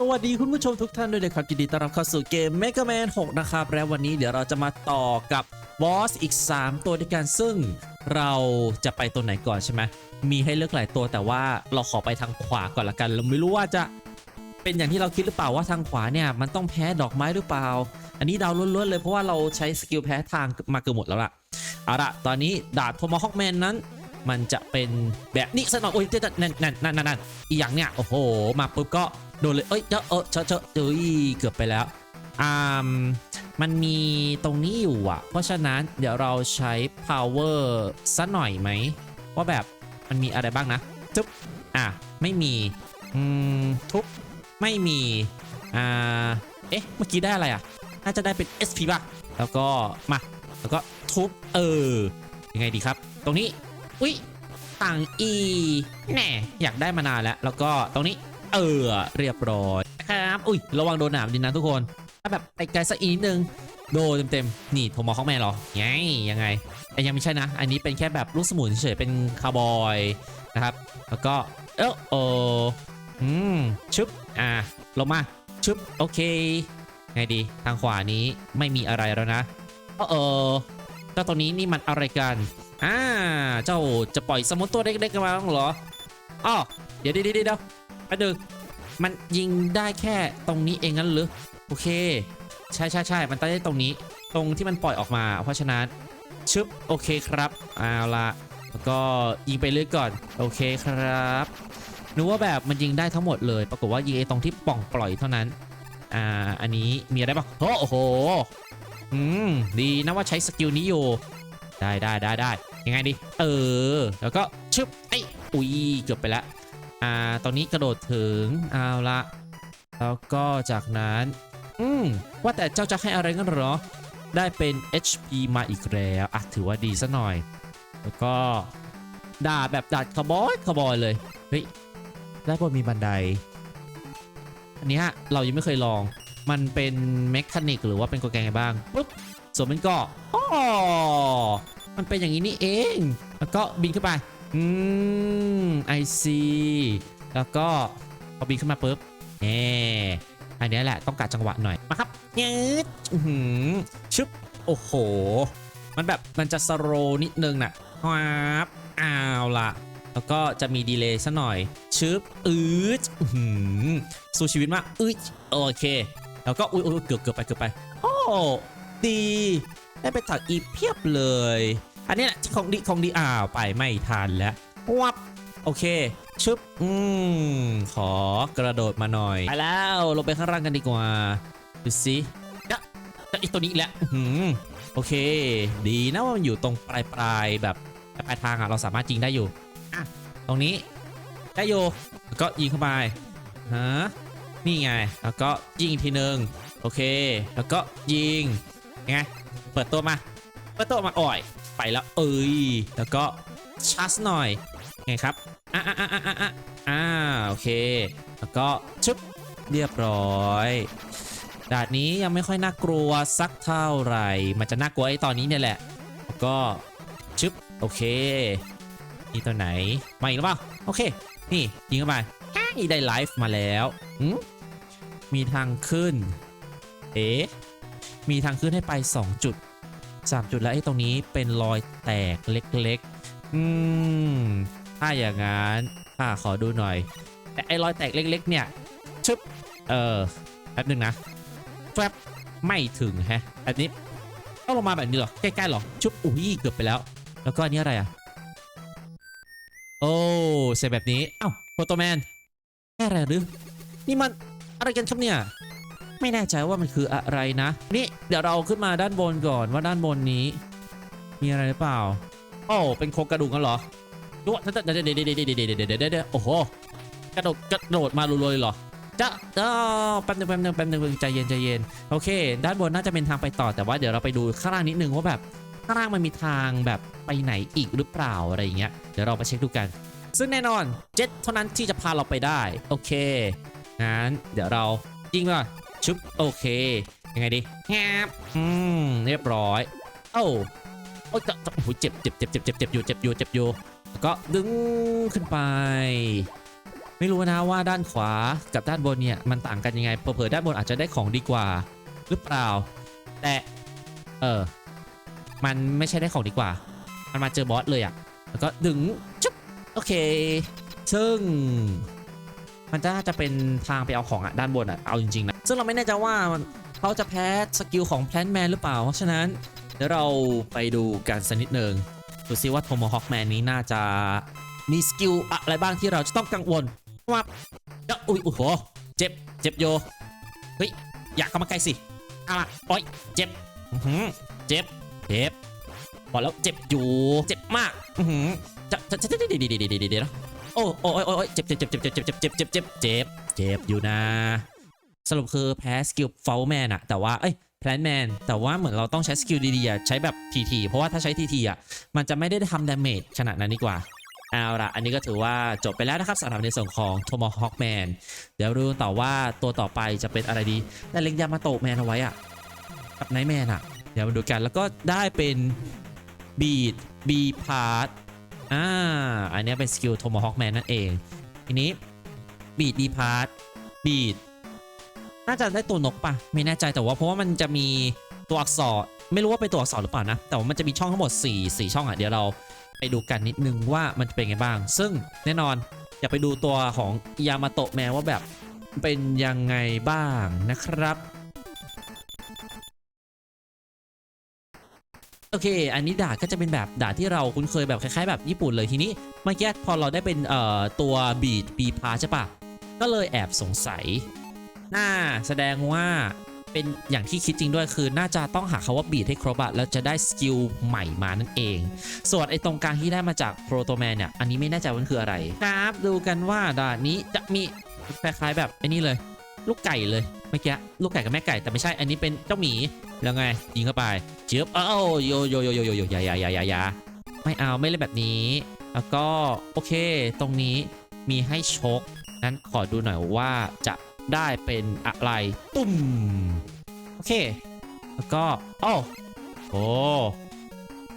สวัสดีคุณผู้ชมทุกท่านด้วยนะครับยินดีต้อนรับเข้าสู่เกม Mega Man 6 นะครับ และวันนี้เดี๋ยวเราจะมาต่อกับบอสอีก 3 ตัวด้วยกันซึ่งเราจะไปตัวไหนก่อนใช่ไหมมีให้เลือกหลายตัวแต่ว่าเราขอไปทางขวาก่อนละกันเราไม่รู้ว่าจะเป็นอย่างที่เราคิดหรือเปล่าว่าทางขวาเนี่ยมันต้องแพ้ดอกไม้หรือเปล่า อันนี้เดาล้วนๆเลยเพราะว่าเราใช้สกิลแพ้ทางมาเกือบหมดแล้วล่ะเอาละตอนนี้ดาบโทมฮอคแมนนั้นมันจะเป็นแบบนี้ซะหน่อยโอ้ยนั่นนั่นนั่นนั่นนั่นอีกอย่างเนี่ยโอ้โหมาปุ๊บก็ โดนเลย เอ้ยเจอะเออเจอะเจอะเอ้ยเกือบไปแล้วอ่ามันมีตรงนี้อยู่อะ เพราะฉะนั้นเดี๋ยวเราใช้ power ซะหน่อยไหมว่าแบบมันมีอะไรบ้างนะจุ๊บอะ ไม่มี อืม ทุบไม่มี อ่า เอ๊ะ เมื่อกี้ได้อะไรอะ น่าจะได้เป็น SP ป่ะ แล้วก็ มา แล้วก็ทุบ เออ ยังไงดีครับ ตรงนี้ อุ๊ย ต่างอี แน่ อยากได้มานานแล้ว แล้วก็ตรงนี้ เออ เรียบร้อยครับอุ้ยระวังโดนหนามดินนะทุกคนถ้าแบบไปไกลสักอีกนิดนึงโดนเต็มๆนี่โทมอฮอกแมนเหรอไงยังไงแต่ยังไม่ใช่นะ อันนี้เป็นแค่แบบลูกสมุนเฉยเป็นคาวบอยนะครับ แล้วก็เออโออืมชึบอะลงมาชึบโอเคไงดีทางขวานี้ไม่มีอะไรแล้วนะเออเออเจ้าตัวนี้นี่มันอะไรกันอ่าเจ้าจะปล่อยสมุนตัวเล็กๆกันมาบ้างเหรออ้อเดี๋ยวเดี๋ยวเดี๋ยวเดี๋ยว แป๊บนึงมันยิงได้แค่ตรงนี้เองงั้นหรือโอเค ใช่ใช่ใช่มันได้ตรงนี้ ตรงที่มันปล่อยออกมา เพราะฉะนั้นชึบโอเคครับเอาละแล้วก็ยิงไปเรื่อยก่อนโอเคครับนึกว่าแบบมันยิงได้ทั้งหมดเลย ปรากฏว่ายิงไอ้ตรงที่ป่องปล่อยเท่านั้นอ่าอันนี้มีอะไรบ้างโอ้โหอืมดีนะว่าใช้สกิลนี้อยู่ได้ได้ได้ได้ยังไงดี เออ แล้วก็ชึบไอ้อุ้ยเกือบไปแล้ว อ่า ตอนนี้กระโดดถึง เอาละ แล้วก็จากนั้น อืม ว่าแต่เจ้าจะให้อะไรกันหรอ ได้เป็น HP มาอีกแล้วอะถือว่าดีซะหน่อย แล้วก็ด่าแบบดาบขบอยขบอยเลย เฮ้ยด้บนมีบันได อันนี้เรายังไม่เคยลอง มันเป็นเมคานิกหรือว่าเป็นกลไกไงบ้าง ปุ๊บ ส่วนมันก็อ๋อมันเป็นอย่างนี้นี่เอง แล้วก็บินขึ้นไป อืมไอซีแล้วก็พอบินขึ้นมาปุ๊บแหมอันนี้แหละต้องการจังหวะหน่อยมาครับยืดอื้อหือชึบโอ้โห มันแบบมันจะสโลนิดนึงน่ะครับอ้าวละแล้วก็จะมีดีเลย์ซะหน่อยชึบอื้อหือสู้ชีวิตมากอืดโอเค แล้วก็อุ้ยอุ๊ยเกือบเกือบไปเกือบไป โอ้ดีได้ไปถักอีเพียบเลย อันนี้แหละของดีของดีอ้าวไปไม่ทันแล้ววับโอเคชึบอืมขอกระโดดมาหน่อยไปแล้วลงไปข้างล่างกันดีกว่าดูสิจะจะอีกตัวนี้อีกแล้วอื้อหือโอเค ดีนะว่ามันอยู่ตรงปลายปลายแบบปลายทางอะเราสามารถยิงได้อยู่อะตรงนี้ได้อยู่แล้วก็ยิงเข้าไปฮะนี่ไงแล้วก็ยิงอีกทีนึงโอเค แล้วก็ยิงไงเปิดตัวมาเปิดตัวมาอ่อย ไปแล้วเอ้ยแล้วก็ชาร์จหน่อยไงครับอะอะอะอะอะอะอ่าโอเค แล้วก็ชุบเรียบร้อยด่านนี้ยังไม่ค่อยน่ากลัวสักเท่าไหร่ มันจะน่ากลัวไอ้ตอนนี้เนี่ยแหละ แล้วก็ชึบโอเคนี่ตัวไหนมาอีกหรือเปล่าโอเค นี่ยิงเข้าไปอ้ายได้ไลฟ์มาแล้วมีทางขึ้น เอ๊มีทางขึ้นให้ไป 2 จุด 3 จุดแล้วไอ้ตรงนี้เป็นรอยแตกเล็กๆ อืม ถ้าอย่างนั้นข้าขอดูหน่อย แต่ไอ้รอยแตกเล็กๆ เนี่ย ชึบ เออ แป๊บนึงนะ แฟบไม่ถึงแฮะ อันนี้ต้องลงมาแบบนี้เหรอ ใกล้ๆหรอ ชุบ อุ้ย เกือบไปแล้ว แล้วก็อันนี้อะไรอะ โอ้เสร็จแบบนี้ เอ้าโฟโตแมนแค่อะไรหรือ นี่มันอะไรกันครับเนี่ย ไม่แน่ใจว่ามันคืออะไรนะ นี่เดี๋ยวเราขึ้นมาด้านบนก่อนว่าด้านบนนี้ มีอะไรหรือเปล่าโอ้เป็นโครงกระดูกกันเหรอดูเดี๋ยวเดี๋ยวเดี๋ยวเดี๋ยวเดี๋ยวเดี๋ยวเดี๋ยวโอ้โหกระโดดกระโดดมาลุยเลยเหรอจะเออแป๊บนึงแป๊บนึงแป๊บนึงใจเย็นใจเย็นโอเค ด้านบนน่าจะเป็นทางไปต่อแต่ว่าเดี๋ยวเราไปดูข้างล่างนิดนึงว่าแบบข้างล่างมันมีทางแบบไปไหนอีกหรือเปล่าอะไรอย่างเงี้ยเดี๋ยวเราไปเช็คดูกัน ซึ่งแน่นอนเจ็ตเท่านั้นที่จะพาเราไปได้ โอเคงั้นเดี๋ยวเราจริงป่อ ชุบโอเค ยังไงดีแงบอืมเรียบร้อยโอ้โอ้ยจะโอ้โหเจ็บเจ็บเจ็บเจ็บเจ็บเจ็บอยู่เจ็บอยู่เจ็บอยู่แล้วก็ดึงขึ้นไป ไม่รู้นะว่าด้านขวากับด้านบนเนี่ยมันต่างกันยังไงเผลอๆด้านบนอาจจะได้ของดีกว่า หรือเปล่า แต่เออมันไม่ใช่ได้ของดีกว่า มันมาเจอบอสเลยอะแล้วก็ดึงจุ๊บโอเค ซึ่ง มันจะน่าจะเป็นทางไปเอาของอะด้านบนอะเอาจริงๆนะซึ่งเราไม่แน่ใจว่าเขาจะแพ้สกิลของแพลนแมนหรือเปล่า เพราะฉะนั้นเดี๋ยวเราไปดูกันสักนิดหนึ่งดูซิว่าโทโมฮอคแมนนี้น่าจะมีสกิลอะไรบ้างที่เราจะต้องกังวลว่าเอ้าอุ้ยโอ้โหเจ็บเจ็บโยเฮ้ยอยากเข้ามาใกล้สิเอามาโอ้ยเจ็บอื้อหือเจ็บเจ็บบอกแล้วเจ็บอยู่เจ็บมากอือหือจะจะจะเดี๋ยวเดี๋ยว โอ้โอ้โอ้โอ้โอ้เจ็บเจ็บเจ็บเจ็บเจ็บเจ็บเจ็บเจ็บเจ็บเจ็บเจ็บอยู่นะ สรุปคือแพ้สกิลเฟลแมนอะแต่ว่าเอ้ยแพลนแมนแต่ว่าเหมือนเราต้องใช้สกิลดีๆอะใช้แบบทีๆเพราะว่าถ้าใช้ทีๆอะมันจะไม่ได้ทำดาเมจขนาดนั้นดีกว่าเอาละอันนี้ก็ถือว่าจบไปแล้วนะครับสำหรับในส่วนของ Tomahawk Man เดี๋ยวดูต่อว่าตัวต่อไปจะเป็นอะไรดีแต่เล็งยามาโตะแมนเอาไว้อะกับไนท์แมนอะเดี๋ยวมาดูกันแล้วก็ได้เป็นบีดบีพาร์ต อ่า อันนี้เป็นสกิล Tomahawk Man นั่นเอง ทีนี้บีดดีพาร์ตบีดน่าจะได้ตัวนกปะไม่แน่ใจแต่ว่าเพราะว่ามันจะมีตัวอักษรไม่รู้ว่าเป็นตัวอักษรหรือเปล่านะ แต่ว่ามันจะมีช่องทั้งหมด 4 4 ช่องอะเดี๋ยวเราไปดูกันนิดนึงว่ามันจะเป็นไงบ้าง ซึ่งแน่นอนอยากไปดูตัวของยามาโตะแมวว่าแบบเป็นยังไงบ้างนะครับ โอเค อันนี้ดาบก็จะเป็นแบบดาบที่เราคุ้นเคยแบบคล้ายๆแบบญี่ปุ่นเลยทีนี้เมื่อกี้พอเราได้เป็นเอ่อตัวบีดบีพาใช่ปะก็เลยแอบสงสัย น่าแสดงว่าเป็นอย่างที่คิดจริงด้วยคือ น่าจะต้องหาคาว่าบีดให้ครบอะแล้วจะได้สกิลใหม่มานั่นเอง ส่วนไอ้ตรงกลางที่ได้มาจากโปรโตแมนเนี่ยอันนี้ไม่แน่ใจว่ามันคืออะไร ครับ ดูกันว่าด่านนี้จะมีคล้ายๆแบบไอ้นี่เลย ลูกไก่เลยเมื่อกี้ลูกไก่กับแม่ไก่แต่ไม่ใช่อันนี้เป็นเจ้าหมีแล้วไงยิงเข้าไปเจี๊ยบเอ้าโยโยโยโยโยโยยายายายายาไม่เอาไม่เล่นแบบนี้ แล้วก็โอเค ตรงนี้มีให้ชกนั้นขอดูหน่อยว่าจะได้เป็นอะไรตุ่มโอเค แล้วก็โอ้โอ้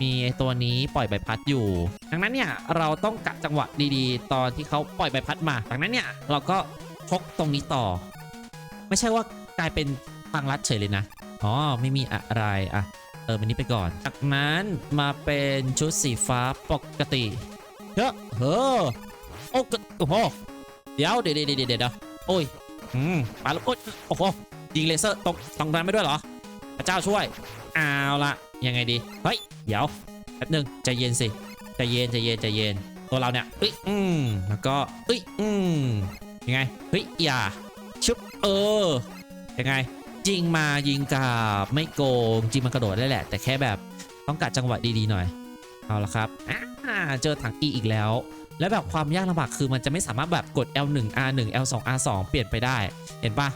มีตัวนี้ปล่อยใบพัดอยู่ ดังนั้นเนี่ยเราต้องกะจังหวะดีๆ ตอนที่เขาปล่อยใบพัดมา ดังนั้นเนี่ยเราก็ชกตรงนี้ต่อ ไม่ใช่ว่ากลายเป็นทางลัดเฉยเลยนะ อ๋อ ไม่มีอะไร อะเออมันนี้ไปก่อน จากนั้นมาเป็นชุดสีฟ้าปกติเฮ้อเฮ้อโอ้โอ้โหเดี๋ยวเดี๋ยวเดี๋ยวเดี๋ยวเดี๋ยโอ้ย อืมปาลูกโอ๊ยโอ้โหยิงเลเซอร์ตกตรงนั้นไม่ด้วยเหรอ พระเจ้าช่วย เอาละยังไงดี เฮ้ย เดี๋ยวแป๊บนึงใจเย็นสิ ใจเย็นใจเย็นใจเย็น ตัวเราเนี่ยเอ้ย อืม แล้วก็เอ้ย อืม ยังไง เฮ้ย อย่า ชุบเออยังไงยิงมายิงกลับไม่โกงจริงมันกระโดดได้แหละ แต่แค่แบบต้องกัดจังหวะดีๆหน่อย เอาละครับเจอถังอีอีกแล้ว แล้วแบบความยากลำบากคือมันจะไม่สามารถแบบกด L1 R1 L2 R2 เปลี่ยนไปได้ เห็นปะ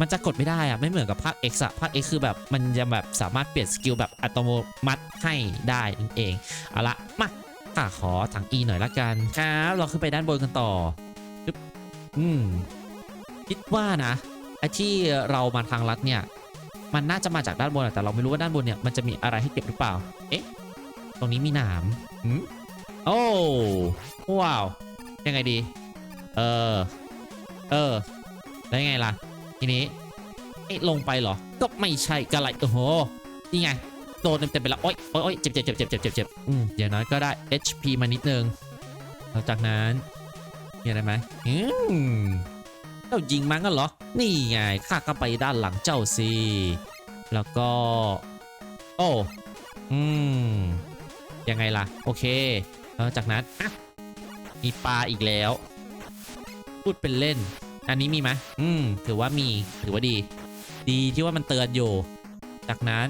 มันจะกดไม่ได้อะไม่เหมือนกับภาค X อะภาค X คือแบบมันจะแบบสามารถเปลี่ยนสกิลแบบอัตโนมัติให้ได้นั่นเองเอาละมาข้าขอถัง E หน่อยละกันครับ เราขึ้นไปด้านบนกันต่ออืม คิดว่านะไอที่เรามาทางลัดเนี่ย มันน่าจะมาจากด้านบนแต่เราไม่รู้ว่าด้านบนเนี่ยมันจะมีอะไรให้เก็บหรือเปล่า เอ๊ะ ตรงนี้มีหนามอืมโอ้ว้าว ยังไงดี เออ เออแล้วยังไงล่ะ ทีนี้ เอ๊ะ ลงไปเหรอ ก็ไม่ใช่กระไรโอ้โห นี่ไง โดนเต็มๆไปแล้วโอ๊ยโอ๊ยโอ๊ยเจ็บเจ็บเจ็บเจ็บเจ็บเจ็บเจ็บอืมอย่างน้อยก็ได้ HP มานิดนึงหลังจากนั้นมีอะไรไหมอืม จ้ายิงมันกันเหรอ นี่ไงข้าก็ไปด้านหลังเจ้าสิ แล้วก็ โอ้ อืม ยังไงล่ะ โอเคแล้วจากนั้นอะมีปลาอีกแล้ว พูดเป็นเล่น อันนี้มีไหมอืม ถือว่ามี ถือว่าดี ดีที่ว่ามันเตือนอยู่ จากนั้น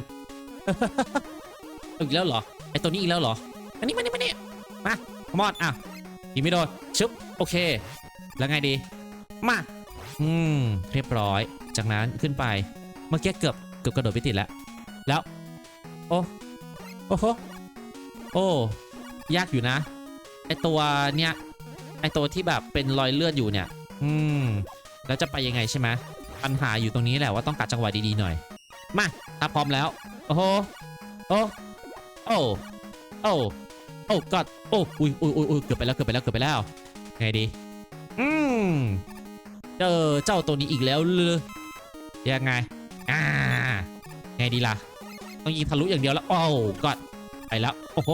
อีกแล้วเหรอ ไอตัวนี้อีกแล้วเหรอ อันนี้มานี่มานี่มาขมอนอะยิงไม่โดนชึบ โอเค แล้วไงดี มา อืมเรียบร้อย จากนั้นขึ้นไป เมื่อกี้เกือบเกือบกระโดดไปติดแล้ว แล้ว โอ้โอ้โหโอ้ยากอยู่นะ ไอตัวเนี่ยไอตัวที่แบบเป็นรอยเลือดอยู่เนี่ย อืม แล้วจะไปยังไงใช่ไหมปัญหาอยู่ตรงนี้แหละว่าต้องกัดจังหวะดีๆหน่อย มาถ้าพร้อมแล้ว โอ้โห โอ้ โอ้ โอ้ โอ้กอดโอ้ อุยอุ้ยอุ้ยอุ้ยเกือบไปแล้ว เกือบไปแล้ว เกือบไปแล้ว ไงดี อืม เจอเจ้าตัวนี้อีกแล้วเลยยังไงอ่าไงดีล่ะต้องยิงทะลุอย่างเดียวแล้วโอ้กอดไปแล้วโอ้โห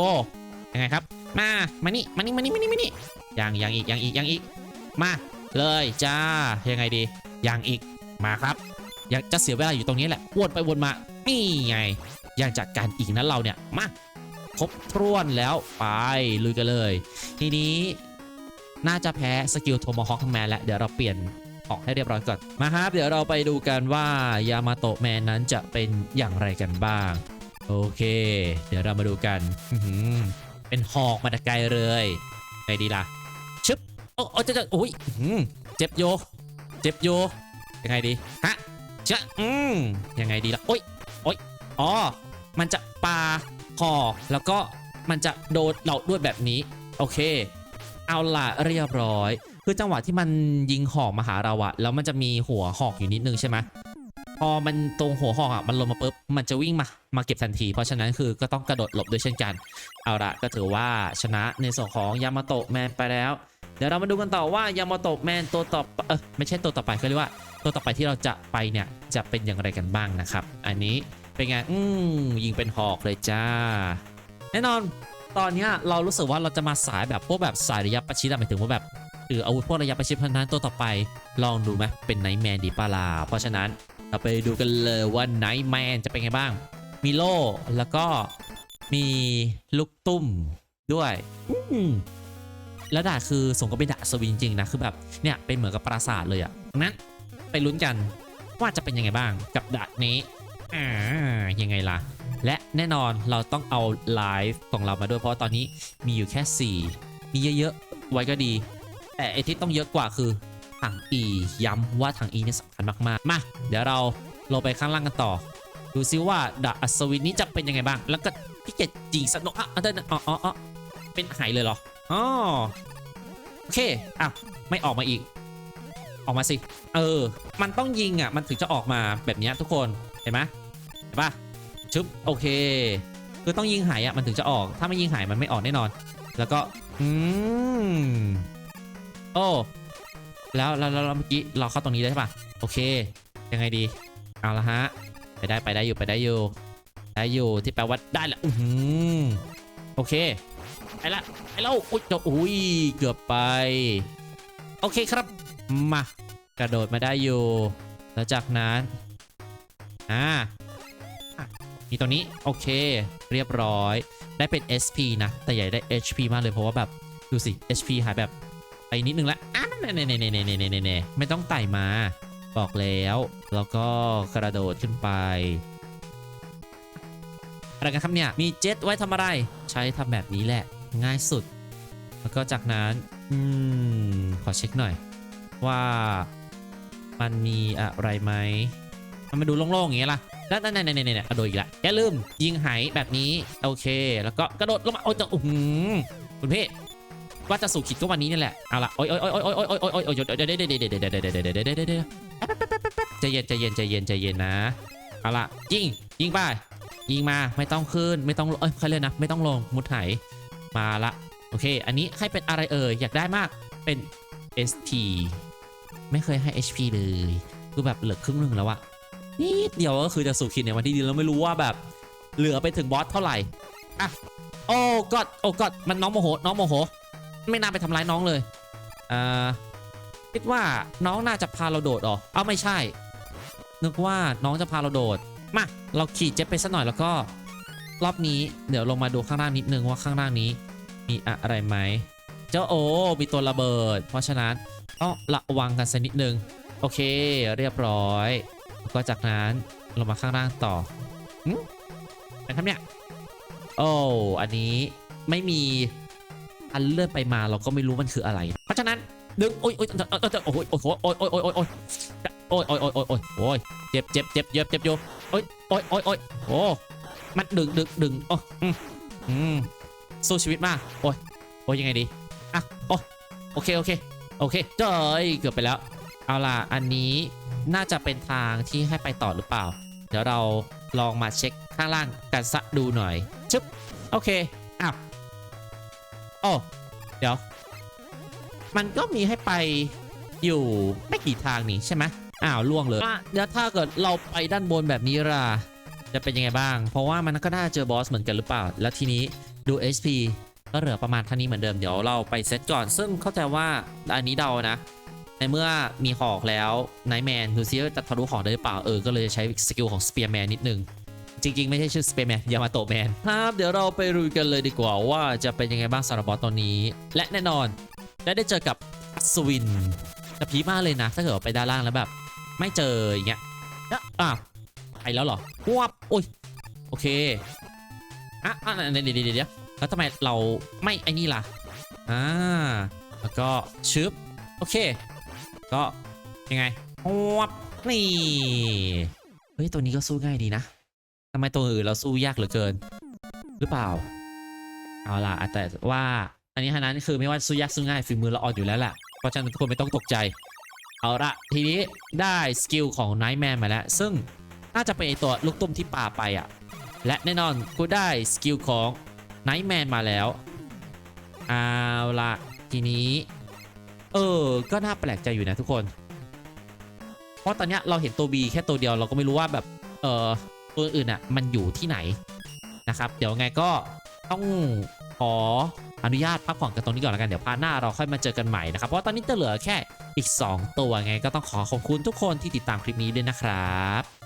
ยังไงครับ มามานี่มานี่มานี่มานี่มานี่ยังยังอีกยังอีกยังอีกมาเลยจ้ายังไงดียังอีกมาครับยังจะเสียเวลาอยู่ตรงนี้แหละวนไปวนมานี่ไงยังจัดการอีกนั้นเราเนี่ยมาครบถ้วนแล้วไปลุยกันเลย ทีนี้น่าจะแพ้สกิลโทมฮอคแมนแล้วเดี๋ยวเราเปลี่ยน ออกให้เรียบร้อยก่อนมาครับ เดี๋ยวเราไปดูกันว่ายามาโตะแมนนั้นจะเป็นอย่างไรกันบ้าง โอเค เดี๋ยวเรามาดูกันเป็นหอกมาแต่ไกลเลยไงดีล่ะชึบโอ้โอ้จะจะโอ้ยเจ็บโย เจ็บโยยังไงดีฮะจะอืมยังไงดีล่ะโอ้ยโอ้ยอ๋อมันจะปาหอกแล้วก็มันจะโดนเราด้วยแบบนี้ โอเค เอาล่ะเรียบร้อย คือจังหวะที่มันยิงหอกมาหาเราอะแล้วมันจะมีหัวหอกอยู่นิดนึงใช่ไหมพอมันตรงหัวหอกอะมันลงมาปุ๊บมันจะวิ่งมามาเก็บทันที เพราะฉะนั้นคือก็ต้องกระโดดหลบด้วยเช่นกัน เอาละก็ถือว่าชนะในส่วนของยามาโตะแมนไปแล้ว เดี๋ยวเรามาดูกันต่อว่ายามาโตะแมนตัวต่อไปเออไม่ใช่ตัวต่อไปเขาเรียกว่า ตัวต่อไปที่เราจะไปเนี่ยจะเป็นอย่างไรกันบ้างนะครับ อันนี้เป็นไงอืมยิงเป็นหอกเลยจ้า แน่นอนตอนนี้เรารู้สึกว่าเราจะมาสายแบบพวกแบบสายระยะประชิดอะหมายถึงว่าแบบ หรืออาวุธพวกระยะประชิดเพรานั้นตัวต่อไป ลองดูไหมเป็นไนท์แมนดีปาลา เพราะฉะนั้นเราไปดูกันเลยว่าไนท์แมนจะเป็นไงบ้าง มีโล่แล้วก็มีลูกตุ้มด้วยแล้วดาคือสมกับเป็นดาสวิงจริงนะ คือแบบเนี่ยเป็นเหมือนกับปราสาทเลยอะดังนั้นไปลุ้นกันว่าจะเป็นยังไงบ้างกับดาบนี้อ่ายังไงล่ะ และแน่นอนเราต้องเอาไลฟ์ของเรามาด้วยเพราะตอนนี้มีอยู่แค่ 4 มีเยอะๆ ไว้ก็ดี แต่ไอที่ต้องเยอะกว่าคือถัง E ย้ำว่าถัง E เนี่ยสำคัญมากๆ มา เดี๋ยวเราลงไปข้างล่างกันต่อ ดูซิว่าดาบอัศวินนี้จะเป็นยังไงบ้าง แล้วก็พี่เกดจิงสนุกอะอะเดินอ๋ออ๋ออ๋อเป็นหายเลยเหรออ๋อโอเคอ้าวไม่ออกมาอีก ออกมาสิ เออ มันต้องยิงอะ มันถึงจะออกมาแบบนี้ทุกคน เห็นไหมเห็นปะชึบ โอเค คือต้องยิงหายอะ มันถึงจะออก ถ้าไม่ยิงหายมันไม่ออกแน่นอน แล้วก็ อืม โอ้แล้วแล้วแล้วเมื่อกี้เราเข้าตรงนี้ได้ใช่ปะโอเค ยังไงดี เอาละฮะ ไปได้ไปได้อยู่ไปได้อยู่ ได้อยู่ที่แปลว่าได้ละอือหือโอเค ไปละไปแล้วอุ้ยเจ้าอุ้ยเกือบไป โอเคครับ มากระโดดมาได้อยู่ แล้วจากนั้นอ่ามีตัวนี้ โอเค เรียบร้อย ได้เป็น SP นะ แต่ใหญ่ได้ HP มากเลยเพราะว่าแบบ ดูสิ HP หายแบบ ไปนิดนึงละอะเน่เน่เน่เน่เน่เน่ไม่ต้องไต่มา บอกแล้ว แล้วก็กระโดดขึ้นไปอะไรกันครับเนี่ย มีเจ็ตไว้ทำอะไร ใช้ทำแบบนี้แหละ ง่ายสุด แล้วก็จากนั้น อืม ขอเช็คหน่อย ว่ามันมีอะไรไหมมันมาดูโล่งๆอย่างเงี้ยล่ะนั่นน่นน่นนั่นกระโดดอีกละอย่าลืมยิงหายแบบนี้ โอเค แล้วก็กระโดดลงมา โอ้ยจะอุ้มคุณพี่ ว่าจะสู่ขีดก็วันนี้นี่แหละ เอาละโอ้ยโอ้ยโอ้ยโอ้ยโอ้ยโอ้ยโอ้ยโอ้ยโอ้ยเดี๋ยวเดี๋ยวเดี๋ยวเดี๋ยวเดี๋ยวเดี๋ยวเดี๋ยวเดี๋ยวเดี๋ยวเดี๋ยวเดี๋ยวเดี๋ยวใจเย็นใจเย็นใจเย็นใจเย็นนะ เอาละยิงยิงไปยิงมาไม่ต้องขึ้นไม่ต้องเอ้ยใครเลยนะ ไม่ต้องลงมุดไหมาละโอเค อันนี้ให้เป็นอะไรเอ่ยอยากได้มากเป็น SP ไม่เคยให้ HP เลยคือแบบเหลือครึ่งหนึงแล้วอะนิดเดียวก็คือจะสู่ขีดในวันที่ดีแล้วไม่รู้ว่าแบบ เหลือไปถึงบอสเท่าไหร่อะโอ้กอดโอ้กอดมันน้องโมโหน้องโมโห ไม่น่าไปทำร้ายน้องเลยอ่าคิดว่าน้องน่าจะพาเราโดดอ๋อเอาไม่ใช่ นึกว่าน้องจะพาเราโดด มา เราขี่เจ็ตไปสักหน่อยแล้วก็ รอบนี้เดี๋ยวลงมาดูข้างล่างนิดนึงว่าข้างล่างนี้ มีอะไรไหม เจ้าโอมีตัวระเบิด เพราะฉะนั้นต้องระวังกันสักนิดนึง โอเค เรียบร้อยแล้วก็จากนั้นลงมาข้างล่างต่อหึอะไรครับเนี่ย โอ้ อันนี้ไม่มี อันเลื่อนไปมาเราก็ไม่รู้มันคืออะไร เพราะฉะนั้นดึงโอ้ยโอ้ยโอ้ยโอ้ยโอ้ยโอ้ยโอ้ยโอ้ยโอ้ยโอ้ยโอ้ยโอ้ยโอ้ยโอ้ยโอ้ยโอ้ยเจ็บเจ็บเจ็บเจ็บเจ็บอยู่โอ้ยโอ้ยโอ้ยโอ้ยโอ้มันดึงดึงดึงโอ้อืมอืมสู้ชีวิตมากโอ้ยโอ้ยยังไงดีอะโอ้โอเคโอเคโอเคเจ้ยเกือบไปแล้ว เอาล่ะอันนี้น่าจะเป็นทางที่ให้ไปต่อหรือเปล่า เดี๋ยวเราลองมาเช็คข้างล่างกันสักดูหน่อยชึบโอเคอ้าวโอ้เดี๋ยว มันก็มีให้ไปอยู่ไม่กี่ทางนี่ใช่ไหมอ้าวล่วงเลยอะแล้วถ้าเกิดเราไปด้านบนแบบนี้ล่ะจะเป็นยังไงบ้าง เพราะว่ามันก็น่าเจอบอสเหมือนกันหรือเปล่า แล้วทีนี้ดู HP ก็เหลือประมาณเท่านี้เหมือนเดิม เดี๋ยวเราไปเซตก่อน ซึ่งเข้าใจว่าอันนี้เดานะ ในเมื่อมีหอกแล้วไนท์แมนดูซิว่าจะทะลุหอกได้หรือเปล่า เออ ก็เลยใช้สกิลของสเปียร์แมนนิดนึง จริง ๆ ไม่ใช่ชื่อสเปยร์แมนยามาโตแมนครับเดี๋ยวเราไปรุยกันเลยดีกว่าว่าจะเป็นยังไงบ้างสำหรับบอสตัวนี้ และแน่นอนได้ได้เจอกับอัศวินจะพีมากเลยนะ ถ้าเกิดไปด้านล่างแล้วแบบ ไม่เจออย่างเงี้ยอะไปแล้วเหรอวับโอ้ยโอเคอะอะเดี๋ยวเดี๋ยวเดี๋ยวเดี๋ยวแล้วทำไมเราไม่ไอ้นี่ล่ะอ่าแล้วก็ชึบโอเค ก็ยังไงวับนี่เฮ้ยตัวนี้ก็สู้ง่ายดีนะำไมตัวอื่นเราสู้ยากเหลือเกิน หรือเปล่า เอาล่ะแต่ว่าอันนี้ฮานั้นคือไม่ว่าสู้ยากสู้ง่ายฝีมือเราอ่อนอยู่แล้วแหละเพราะฉะนั้นทุกคนไม่ต้องตกใจ เอาละทีนี้ได้สกิลของไนท์แมนมาแล้ว ซึ่งน่าจะเป็นตัวลูกตุ้มที่ป่าไปอะ และแน่นอนกูได้สกิลของไนท์แมนมาแล้ว เอาละทีนี้ เออ ก็น่าแปลกใจอยู่นะทุกคน เพราะตอนเนี้ยเราเห็นตัว B แค่ตัวเดียวเราก็ไม่รู้ว่าแบบ เออ ตัวอื่นอะมันอยู่ที่ไหนนะครับ เดี๋ยวไงก็ต้องขออนุญาตพักผ่อนกันตรงนี้ก่อนแล้วกันเดี๋ยวพาหน้าเราค่อยมาเจอกันใหม่นะครับเพราะตอนนี้จะเหลือแค่อีก 2 ตัวไงก็ต้องขอขอบคุณทุกคนที่ติดตามคลิปนี้ด้วยนะครับ